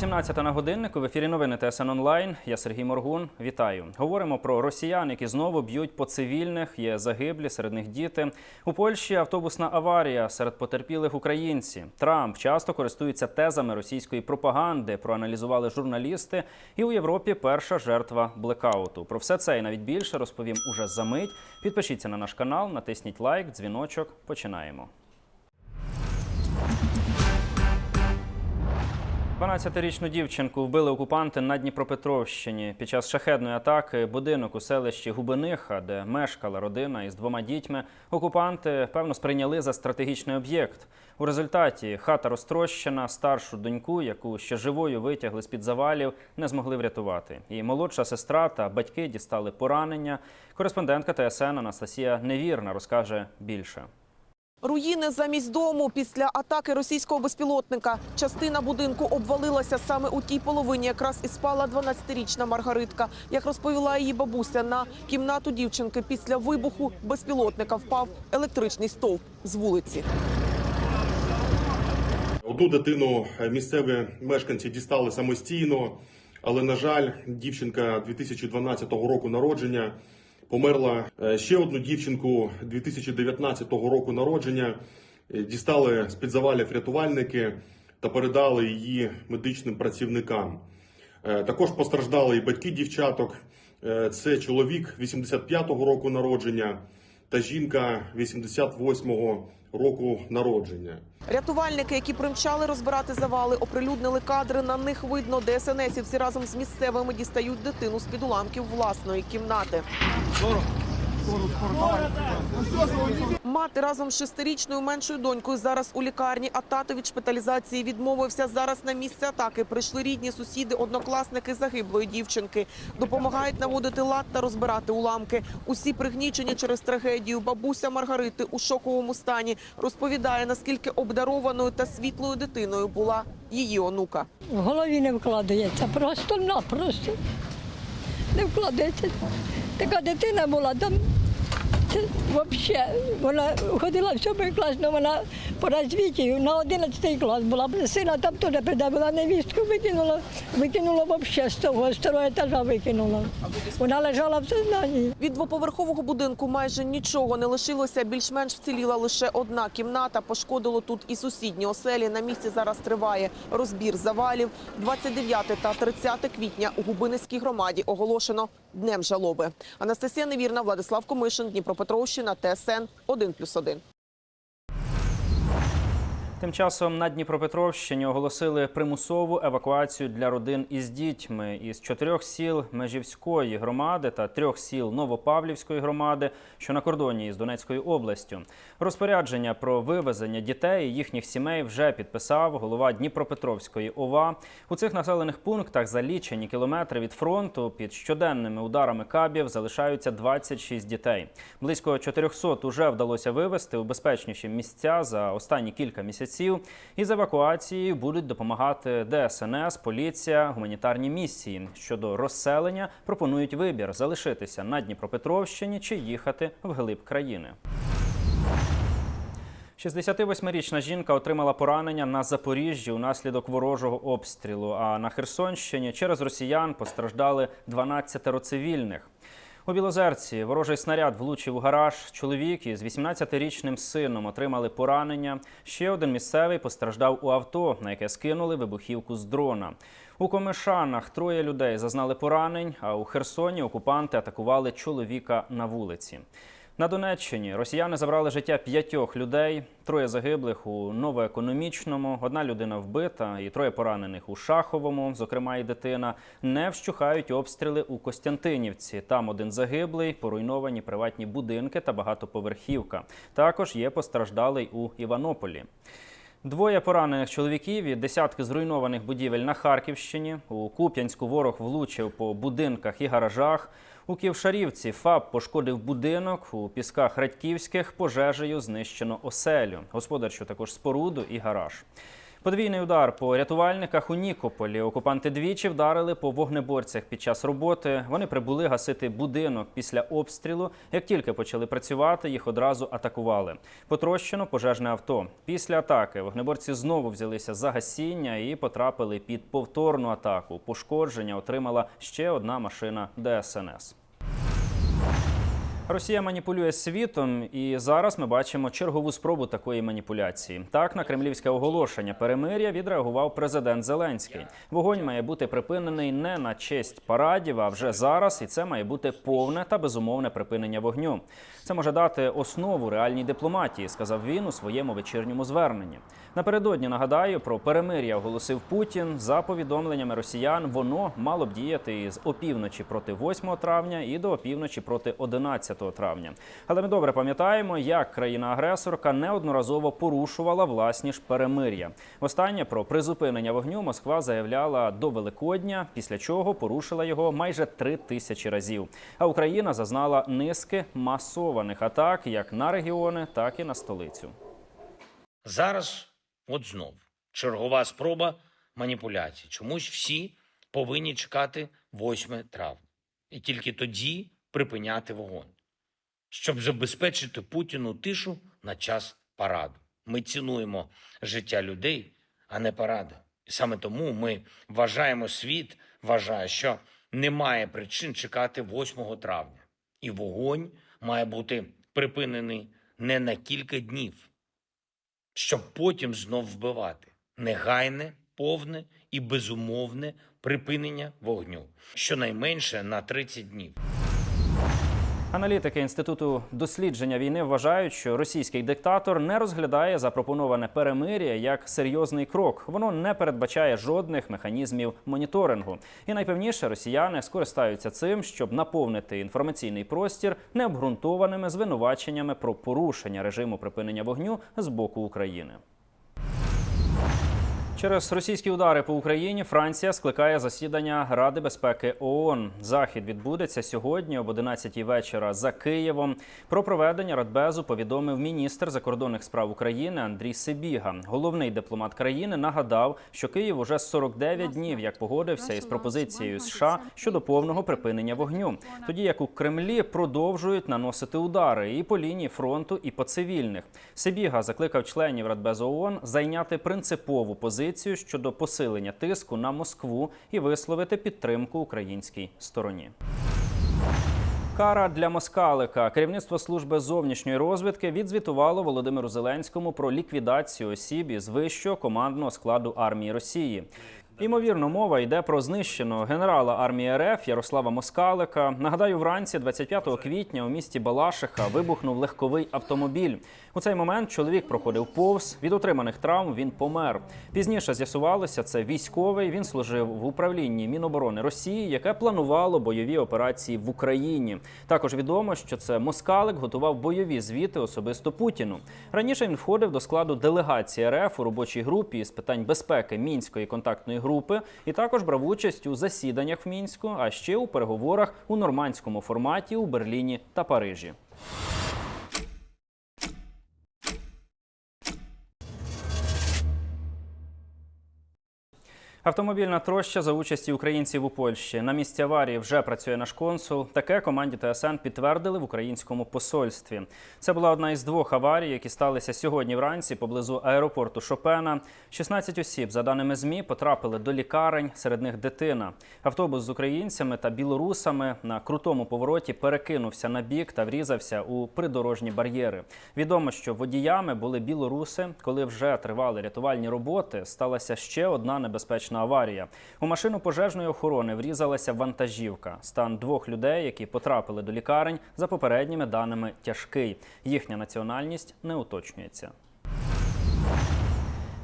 18 на годиннику в ефірі новини ТСН онлайн. Я Сергій Моргун. Вітаю. Говоримо про росіян, які знову б'ють по цивільних. Є загиблі, серед них діти. У Польщі автобусна аварія серед потерпілих українці. Трамп часто користується тезами російської пропаганди. Проаналізували журналісти. І у Європі перша жертва блекауту. Про все це і навіть більше розповім уже за мить. Підпишіться на наш канал, натисніть лайк, дзвіночок. Починаємо. 12-річну дівчинку вбили окупанти на Дніпропетровщині. Під час шахедної атаки будинок у селищі Губиниха, де мешкала родина із двома дітьми, окупанти певно сприйняли за стратегічний об'єкт. У результаті хата розтрощена, старшу доньку, яку ще живою витягли з під завалів, не змогли врятувати. Її молодша сестра та батьки дістали поранення. Кореспондентка ТСН Анастасія Невірна розкаже більше. Руїни замість дому після атаки російського безпілотника. Частина будинку обвалилася саме у тій половині, якраз і спала 12-річна Маргаритка. Як розповіла її бабуся, на кімнату дівчинки після вибуху безпілотника впав електричний стовп з вулиці. Одну дитину місцеві мешканці дістали самостійно, але на жаль, дівчинка 2012 року народження померла. Е, Ще одну дівчинку 2019 року народження е, дістали з під завалів рятувальники та передали її медичним працівникам. Е, Також постраждали і батьки дівчаток. Це чоловік 85-го року народження та жінка 88-го року народження. Рятувальники, які примчали розбирати завали, оприлюднили кадри. На них видно, де СНСівці разом з місцевими дістають дитину з під уламків власної кімнати. Мати разом з шестирічною меншою донькою зараз у лікарні, а тато від шпиталізації відмовився. Зараз на місце атаки прийшли рідні сусіди, однокласники загиблої дівчинки. Допомагають наводити лад та розбирати уламки. Усі пригнічені через трагедію. Бабуся Маргарити у шоковому стані розповідає, наскільки обдарованою та світлою дитиною була її онука. В голові не вкладається, просто-напросто не вкладеться. Така дитина була там. Це взагалі, вона ходила в сьомий клас, але вона по розвитку на 11 клас була. Сина там теж придавила невістку, викинула, викинула взагалі з того, з старого етажа викинула. Вона лежала в сознанні. Від двоповерхового будинку майже нічого не лишилося. Більш-менш вціліла лише одна кімната. Пошкодило тут і сусідні оселі. На місці зараз триває розбір завалів. 29 та 30 квітня у Губинецькій громаді оголошено днем жалоби. Анастасія Невірна, Владислав Комишин, Дніпропетровщина, ТСН 1+,1. Тим часом на Дніпропетровщині оголосили примусову евакуацію для родин із дітьми із чотирьох сіл Межівської громади та трьох сіл Новопавлівської громади, що на кордоні із Донецькою областю. Розпорядження про вивезення дітей і їхніх сімей вже підписав голова Дніпропетровської ОВА. У цих населених пунктах за лічені кілометри від фронту під щоденними ударами кабів залишаються 26 дітей. Близько 400 уже вдалося вивезти у безпечніші місця за останні кілька місяців. Із евакуацією будуть допомагати ДСНС, поліція, гуманітарні місії. Щодо розселення пропонують вибір залишитися на Дніпропетровщині чи їхати в глиб країни. 68-річна жінка отримала поранення на Запоріжжі унаслідок ворожого обстрілу. А на Херсонщині через росіян постраждали 12 цивільних. У Білозерці ворожий снаряд влучив у гараж. Чоловік із 18-річним сином отримали поранення. Ще один місцевий постраждав у авто, на яке скинули вибухівку з дрона. У Комишанах троє людей зазнали поранень, а у Херсоні окупанти атакували чоловіка на вулиці. На Донеччині росіяни забрали життя п'ятьох людей, троє загиблих у новоекономічному, одна людина вбита і троє поранених у Шаховому, зокрема і дитина. Не вщухають обстріли у Костянтинівці. Там один загиблий, поруйновані приватні будинки та багатоповерхівка. Також є постраждалий у Іванополі. Двоє поранених чоловіків і десятки зруйнованих будівель на Харківщині. У Куп'янську ворог влучив по будинках і гаражах. У Ківшарівці ФАП пошкодив будинок. У пісках Радьківських пожежею знищено оселю. Господарчу також споруду і гараж. Подвійний удар по рятувальниках у Нікополі. Окупанти двічі вдарили по вогнеборцях під час роботи. Вони прибули гасити будинок після обстрілу. Як тільки почали працювати, їх одразу атакували. Потрощено пожежне авто. Після атаки вогнеборці знову взялися за гасіння і потрапили під повторну атаку. Пошкодження отримала ще одна машина ДСНС. Росія маніпулює світом, і зараз ми бачимо чергову спробу такої маніпуляції. Так на кремлівське оголошення перемиря відреагував президент Зеленський. Вогонь має бути припинений не на честь парадів, а вже зараз, і це має бути повне та безумовне припинення вогню. Це може дати основу реальній дипломатії, сказав він у своєму вечірньому зверненні. Напередодні нагадаю про перемир'я оголосив Путін. За повідомленнями росіян, воно мало б діяти із опівночі проти 8 травня і до опівночі проти 11 травня. Але ми добре пам'ятаємо, як країна-агресорка неодноразово порушувала власні ж перемир'я. Востаннє про призупинення вогню Москва заявляла до Великодня, після чого порушила його майже три тисячі разів. А Україна зазнала низки масованих атак як на регіони, так і на столицю. Зараз, от знов, чергова спроба маніпуляцій. Чомусь всі повинні чекати 8 травня. І тільки тоді припиняти вогонь, щоб забезпечити Путіну тишу на час параду. Ми цінуємо життя людей, а не паради. І саме тому ми вважаємо, світ вважає, що немає причин чекати 8 травня. І вогонь має бути припинений не на кілька днів, щоб потім знов вбивати. Негайне, повне і безумовне припинення вогню, щонайменше на 30 днів. Аналітики інституту дослідження війни вважають, що російський диктатор не розглядає запропоноване перемир'я як серйозний крок. Воно не передбачає жодних механізмів моніторингу. І найпевніше росіяни скористаються цим, щоб наповнити інформаційний простір необґрунтованими звинуваченнями про порушення режиму припинення вогню з боку України. Через російські удари по Україні Франція скликає засідання Ради безпеки ООН. Захід відбудеться сьогодні об 11 вечора за Києвом. Про проведення Радбезу повідомив міністр закордонних справ України Андрій Сибіга. Головний дипломат країни нагадав, що Київ уже 49 днів як погодився із пропозицією США щодо повного припинення вогню, тоді як у Кремлі продовжують наносити удари і по лінії фронту, і по цивільних. Сибіга закликав членів Радбезу ООН зайняти принципову позицію щодо посилення тиску на Москву і висловити підтримку українській стороні. Кара для москалика. Керівництво служби зовнішньої розвідки відзвітувало Володимиру Зеленському про ліквідацію осіб із вищого командного складу армії Росії. Ймовірно, мова йде про знищеного генерала армії РФ Ярослава Москалика. Нагадаю, вранці 25 квітня у місті Балашиха вибухнув легковий автомобіль. У цей момент чоловік проходив повз. Від отриманих травм він помер. Пізніше з'ясувалося, це військовий. Він служив в управлінні Міноборони Росії, яке планувало бойові операції в Україні. Також відомо, що це Москалик готував бойові звіти особисто Путіну. Раніше він входив до складу делегації РФ у робочій групі з питань безпеки мінської контактної групи і також брав участь у засіданнях в мінську, а ще у переговорах у нормандському форматі у Берліні та Парижі. Автомобільна троща за участі українців у Польщі. На місці аварії вже працює наш консул. Таке команді ТСН підтвердили в українському посольстві. Це була одна із двох аварій, які сталися сьогодні вранці поблизу аеропорту Шопена. 16 осіб, за даними ЗМІ, потрапили до лікарень, серед них дитина. Автобус з українцями та білорусами на крутому повороті перекинувся на бік та врізався у придорожні бар'єри. Відомо, що водіями були білоруси. Коли вже тривали рятувальні роботи, сталася ще одна небезпечна аварія. У машину пожежної охорони врізалася вантажівка. Стан двох людей, які потрапили до лікарень, за попередніми даними тяжкий. Їхня національність не уточнюється.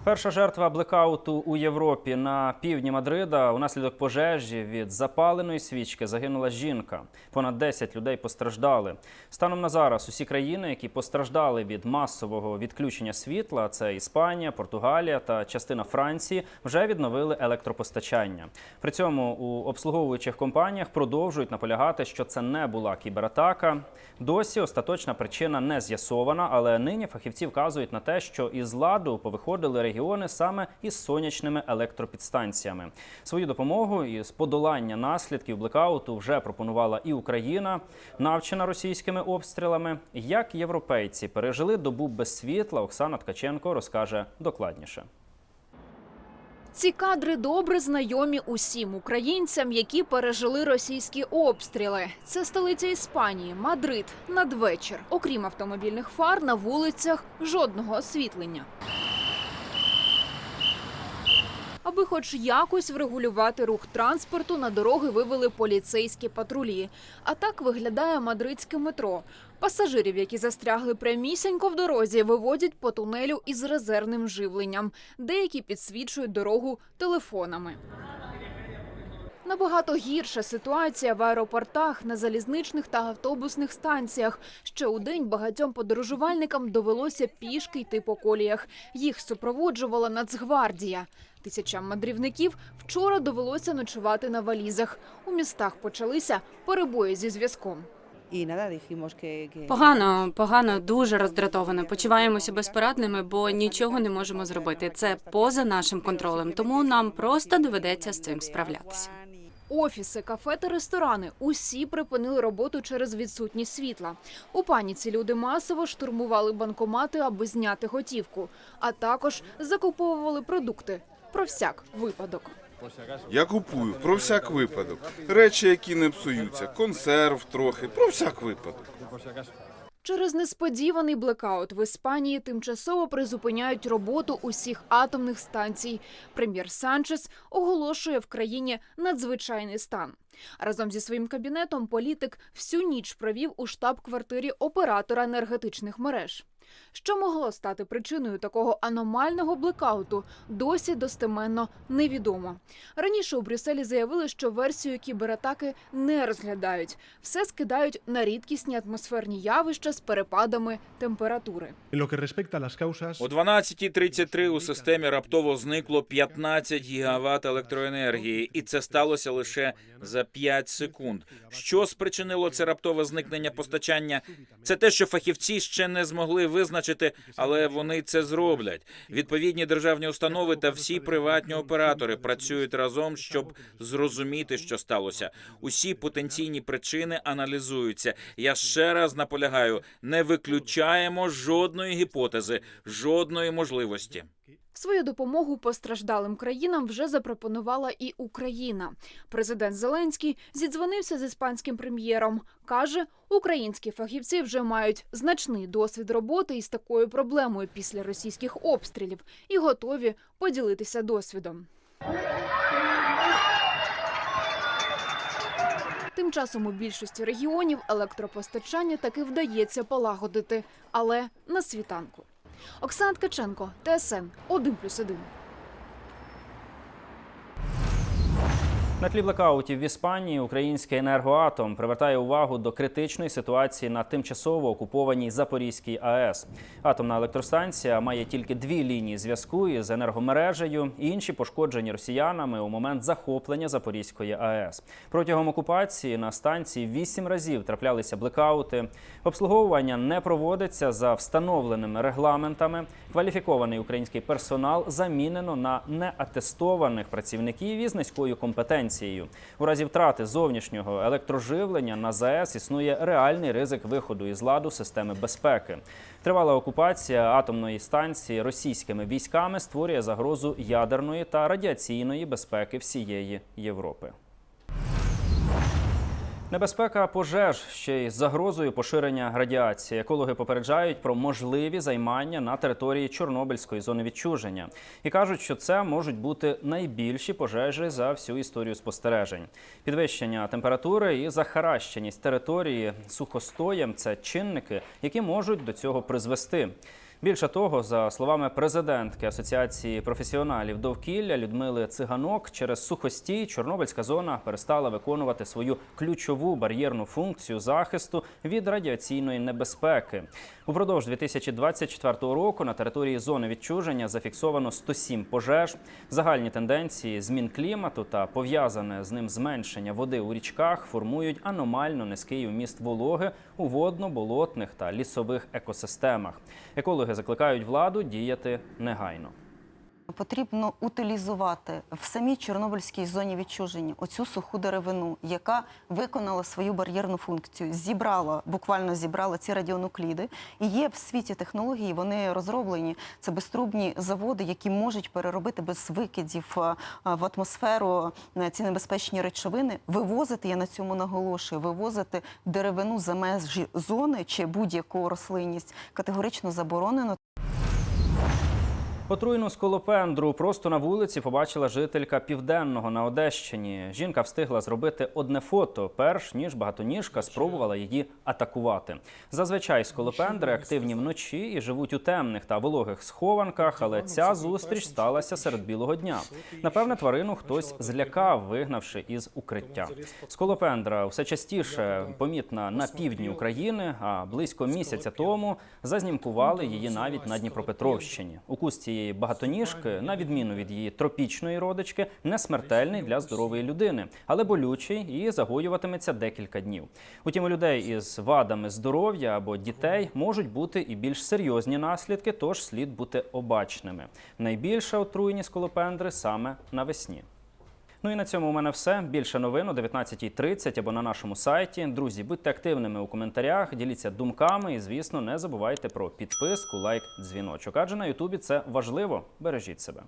Перша жертва блекауту у Європі на півдні Мадрида унаслідок пожежі від запаленої свічки загинула жінка. Понад 10 людей постраждали. Станом на зараз усі країни, які постраждали від масового відключення світла, це Іспанія, Португалія та частина Франції, вже відновили електропостачання. При цьому у обслуговуючих компаніях продовжують наполягати, що це не була кібератака. Досі остаточна причина не з'ясована, але нині фахівці вказують на те, що із ладу повиходили регіони регіони саме із сонячними електропідстанціями. Свою допомогу із подолання наслідків блекауту вже пропонувала і Україна, навчена російськими обстрілами. Як європейці пережили добу без світла, Оксана Ткаченко розкаже докладніше. Ці кадри добре знайомі усім українцям, які пережили російські обстріли. Це столиця Іспанії, Мадрид, надвечір. Окрім автомобільних фар, на вулицях жодного освітлення. Аби хоч якось врегулювати рух транспорту, на дороги вивели поліцейські патрулі. А так виглядає мадридське метро. Пасажирів, які застрягли прямісінько в дорозі, виводять по тунелю із резервним живленням. Деякі підсвічують дорогу телефонами. Набагато гірша ситуація в аеропортах, на залізничних та автобусних станціях. Ще у день багатьом подорожувальникам довелося пішки йти по коліях. Їх супроводжувала Нацгвардія. Тисячам мандрівників вчора довелося ночувати на валізах. У містах почалися перебої зі зв'язком. Погано, погано, дуже роздратовано. Почуваємося безпорадними, бо нічого не можемо зробити. Це поза нашим контролем, тому нам просто доведеться з цим справлятися. Офіси, кафе та ресторани усі припинили роботу через відсутність світла. У паніці люди масово штурмували банкомати, аби зняти готівку, а також закуповували продукти про всяк випадок. Я купую про всяк випадок. Речі, які не псуються, консерв трохи, про всяк випадок. Через несподіваний блекаут в Іспанії тимчасово призупиняють роботу усіх атомних станцій. Прем'єр Санчес оголошує в країні надзвичайний стан. Разом зі своїм кабінетом політик всю ніч провів у штаб-квартирі оператора енергетичних мереж. Що могло стати причиною такого аномального блекауту, досі достеменно невідомо. Раніше у Брюсселі заявили, що версію кібератаки не розглядають. Все скидають на рідкісні атмосферні явища з перепадами температури. О 12.33 у системі раптово зникло 15 гігават електроенергії, і це сталося лише за 5 секунд. Що спричинило це раптове зникнення постачання? Це те, що фахівці ще не змогли визначити, але вони це зроблять. Відповідні державні установи та всі приватні оператори працюють разом, щоб зрозуміти, що сталося. Усі потенційні причини аналізуються. Я ще раз наполягаю: не виключаємо жодної гіпотези, жодної можливості. Свою допомогу постраждалим країнам вже запропонувала і Україна. Президент Зеленський зідзвонився з іспанським прем'єром. каже, українські фахівці вже мають значний досвід роботи із такою проблемою після російських обстрілів і готові поділитися досвідом. Тим часом у більшості регіонів електропостачання таки вдається полагодити, але на світанку. Оксана Ткаченко, ТСН 1+,1. На тлі блекаутів в Іспанії український енергоатом привертає увагу до критичної ситуації на тимчасово окупованій Запорізькій АЕС. Атомна електростанція має тільки дві лінії зв'язку із енергомережею, інші пошкоджені росіянами у момент захоплення Запорізької АЕС. Протягом окупації на станції вісім разів траплялися блекаути. Обслуговування не проводиться за встановленими регламентами. Кваліфікований український персонал замінено на неатестованих працівників із низькою компетенцією. У разі втрати зовнішнього електроживлення на ЗАЕС існує реальний ризик виходу із ладу системи безпеки. Тривала окупація атомної станції російськими військами створює загрозу ядерної та радіаційної безпеки всієї Європи. Небезпека пожеж ще й загрозою поширення радіації. Екологи попереджають про можливі займання на території Чорнобильської зони відчуження і кажуть, що це можуть бути найбільші пожежі за всю історію спостережень. Підвищення температури і захаращеність території сухостоєм це чинники, які можуть до цього призвести. Більше того, за словами президентки Асоціації професіоналів довкілля Людмили Циганок, через сухостій Чорнобильська зона перестала виконувати свою ключову бар'єрну функцію захисту від радіаційної небезпеки. Упродовж 2024 року на території зони відчуження зафіксовано 107 пожеж. Загальні тенденції змін клімату та пов'язане з ним зменшення води у річках формують аномально низький вміст вологи у водно-болотних та лісових екосистемах. Екологи закликають владу діяти негайно. Потрібно утилізувати в самій Чорнобильській зоні відчуження оцю суху деревину, яка виконала свою бар'єрну функцію, зібрала, буквально зібрала ці радіонукліди. І є в світі технології, вони розроблені. Це безтрубні заводи, які можуть переробити без викидів е, в атмосферу е, ці небезпечні речовини, вивозити, я на цьому наголошую, вивозити деревину за межі зони чи будь-яку рослинність категорично заборонено. Отруйну сколопендру просто на вулиці побачила жителька південного на Одещині. Жінка встигла зробити одне фото, перш ніж багатоніжка спробувала її атакувати. Зазвичай сколопендри активні вночі і живуть у темних та вологих схованках, але ця зустріч сталася серед білого дня. Напевне, тварину хтось злякав, вигнавши із укриття. Сколопендра все частіше помітна на півдні України, а близько місяця тому зазнімкували її навіть на Дніпропетровщині. Укус цієї багатоніжки, на відміну від її тропічної родички, не смертельний для здорової людини, але болючий і загоюватиметься декілька днів. Утім, у людей із вадами здоров'я або дітей можуть бути і більш серйозні наслідки, тож слід бути обачними. Найбільша отруєні колопендри саме навесні. Ну і на цьому у мене все. Більше новин о 19.30 або на нашому сайті. Друзі, будьте активними у коментарях, діліться думками і, звісно, не забувайте про підписку, лайк, дзвіночок. Адже на Ютубі це важливо. Бережіть себе.